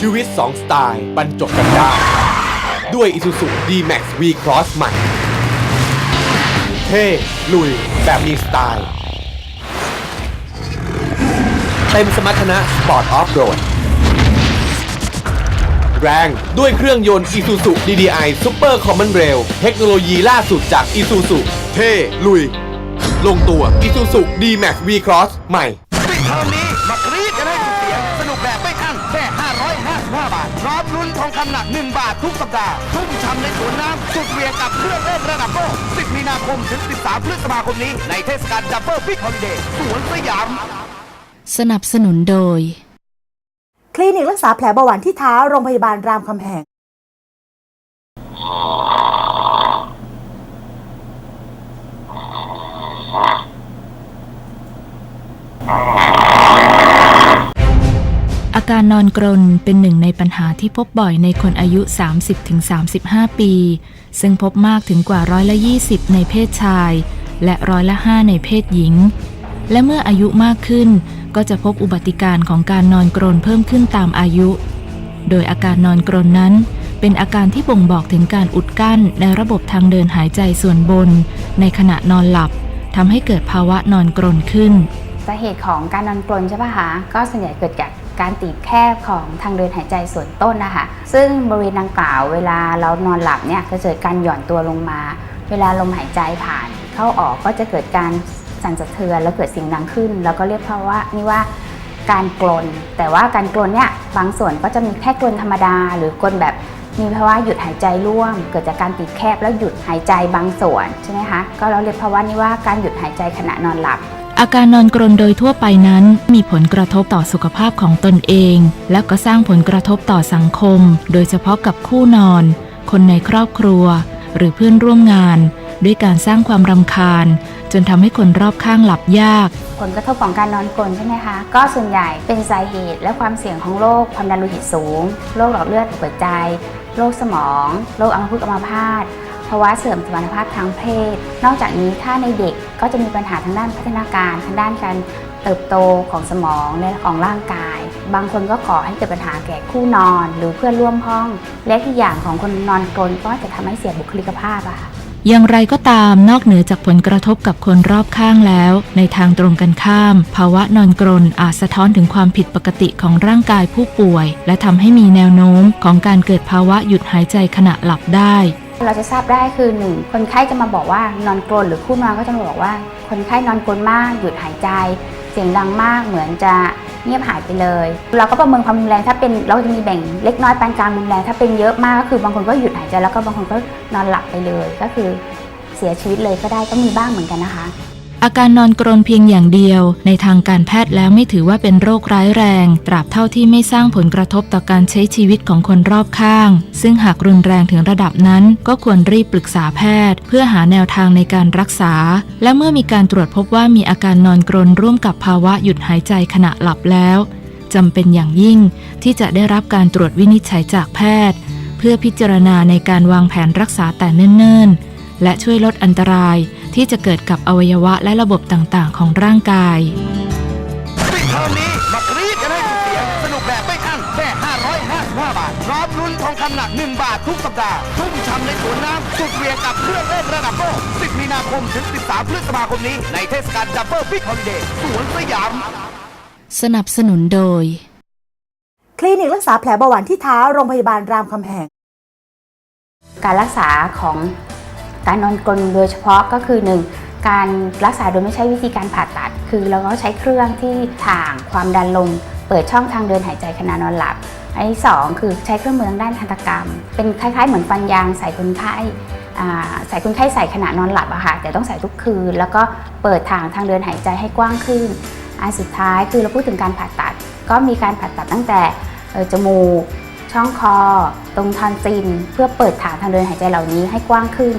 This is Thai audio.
ชีวิต 2 สไตล์บรรจบกันได้ ด้วย Isuzu D-Max V-Cross ใหม่ เท่ลุย แบบมีสไตล์ เต็มสมรรถนะสปอร์ตออฟโรดแรงด้วยเครื่องยนต์ Isuzu DDI Super Common Rail เทคโนโลยีล่าสุดจาก Isuzu เท่ลุย ลงตัว Isuzu D-Max V-Cross ใหม่ปิดเทอมนี้มากรี องคำหนัก 1 บาททุกสัปดาห์ทุ่มช้ำในสวนน้ำสุดเวียงกับเครื่องเล่นระดับโลก 10 มีนาคมถึง 13 พฤษภาคมนี้ ในเทศกาลดับเบิลบิ๊กฮอลิเดย์สวนสยาม สนับสนุนโดย คลินิกรักษาแผลเบาหวานที่เท้าโรงพยาบาลรามคำแหงอาาการนอนกรนเป็นหนึ่งในปัญหาที่พบบ่อยในคนอายุ 30-35 ปี ซึ่งพบมากถึงกว่าร้อยละ 20 ในเพศชาย และร้อยละ 5 ในเพศหญิง และเมื่ออายุมากขึ้น ก็จะพบอุบัติการของการนอนกรนเพิ่มขึ้นตามอายุ โดยอาการนอนกรนนั้น เป็นอาการที่บ่งบอกถึงการอุดกั้นในระบบทางเดินหายใจส่วนบน ในขณะนอนหลับทำให้เกิดภาวะนอนกรนขึ้นสาเหตุของการนอนกรนใช่ปะคะก็ส่วนใหญ่เกิดจาก การตีบแคบของทางเดินหายใจส่วนต้นนะคะซึ่งบริเวณดังกล่าวเวลาเรานอนหลับเนี่ยจะเกิดการหย่อนตัวลงมา เวลาลมหายใจผ่าน เข้าออกก็จะเกิดการสั่นสะเทือนแล้วเกิดเสียงดังขึ้น แล้วก็เรียกเพราะว่านี่ว่าการกลน แต่ว่าการกลนเนี่ยบางส่วนก็จะมีแค่กลนธรรมดา หรือกลนแบบมีภาวะหยุดหายใจร่วม เกิดจากการตีบแคบแล้วหยุดหายใจบางส่วนใช่ไหมคะก็เราเรียกภาวะนี้ว่าการหยุดหายใจขณะนอนหลับ อาการนอนกรนโดยทั่วไปนั้น มีผลกระทบต่อสุขภาพของตนเอง และก็สร้างผลกระทบต่อสังคม โดยเฉพาะกับคู่นอน คนในครอบครัว หรือเพื่อนร่วมงาน ด้วยการสร้างความรำคาญ จนทำให้คนรอบข้างหลับยาก ผลกระทบของการนอนกรนใช่ไหมคะ ก็ส่วนใหญ่เป็นสาเหตุและความเสี่ยงของโรคความดันโลหิตสูง โรคหลอดเลือดหัวใจ โรคสมอง โรคอัมพฤกษ์อัมพาต ภาวะเสื่อมสมรรถภาพทางเพศ นอกจากนี้ถ้าในเด็กก็จะมีปัญหาทางด้านพัฒนาการทางด้านการเติบโตของสมองและของร่างกาย บางคนก็ก่อให้เกิดปัญหาแก่คู่นอน หรือเพื่อนร่วมห้อง และที่อย่างของคนนอนกรนก็จะทำให้เสียบุคลิกภาพอะค่ะอย่างไรก็ตามนอกเหนือจากผลกระทบกับคนรอบข้างแล้ว ในทางตรงกันข้าม ภาวะนอนกรนอาจสะท้อนถึงความผิดปกติของร่างกายผู้ป่วย และทำให้มีแนวโน้มของการเกิดภาวะหยุดหายใจขณะหลับได้ เราจะทราบได้คือหนึ่งคนไข้จะมาบอกว่านอนกรนหรือคู่นอนก็จะมาบอกว่า คนไข้นอนกรนมากหยุดหายใจ เสียงดังมากเหมือนจะเงียบหายไปเลย เราก็ประเมินความรุนแรงถ้าเป็นเราจะมีแบ่งเล็กน้อยปานกลางรุนแรงถ้าเป็นเยอะมากก็คือบางคนก็หยุดหายใจแล้วก็บางคนก็นอนหลับไปเลย ก็คือเสียชีวิตเลยก็ได้ก็มีบ้างเหมือนกันนะคะ อาการนอนกรนเพียงอย่างเดียว ในทางการแพทย์แล้วไม่ถือว่าเป็นโรคร้ายแรง ตราบเท่าที่ไม่สร้างผลกระทบต่อการใช้ชีวิตของคนรอบข้าง ซึ่งหากรุนแรงถึงระดับนั้น ก็ควรรีบปรึกษาแพทย์ เพื่อหาแนวทางในการรักษา และเมื่อมีการตรวจพบว่ามีอาการนอนกรนร่วมกับภาวะหยุดหายใจขณะหลับแล้วจำเป็นอย่างยิ่ง ที่จะได้รับการตรวจวินิจฉัยจากแพทย์ เพื่อพิจารณาในการวางแผนรักษาแต่เนิ่นๆ และช่วยลดอันตราย ที่จะเกิดกับอวัยวะและระบบต่างๆ ของร่างกาย ปิดเทอมนี้มากรีดกันให้สุดเสียงสนุกแบบไม่อั้นแค่555 บาทพร้อมลุ้นทองคำหนัก 1 บาททุกสัปดาห์ทุ่มช้ำในสวนน้ำสุดเวียงกับเครื่องเล่นระดับโลก10 มีนาคมถึง 13 พฤษภาคมนี้ ในเทศกาลดับเบิลบิ๊กฮอลิเดย์สวนสยาม สนับสนุนโดย คลินิกรักษาแผลเบาหวานที่เท้าโรงพยาบาลรามคำแหง การรักษาของ การนอนกรนโดยเฉพาะก็คือ 1. การรักษาโดยไม่ใช้วิธีการผ่าตัด คือเราก็ใช้เครื่องที่ถ่างความดันลมเปิดช่องทางเดินหายใจขณะนอนหลับ อันที่ 2 คือใช้เครื่องมือทางด้านทันตกรรม เป็นคล้ายๆ เหมือนฟันยางใส่คนไข้อ่าใส่คนไข้ใส่ขณะนอนหลับอะค่ะแต่ต้องใส่ทุกคืน แล้วก็เปิดทางทางเดินหายใจให้กว้างขึ้น อันสุดท้ายคือเราพูดถึงการผ่าตัด ก็มีการผ่าตัดตั้งแต่จมูกช่องคอ ตรงทอนซิลเพื่อเปิดทางทางเดินหายใจเหล่านี้ให้กว้างขึ้น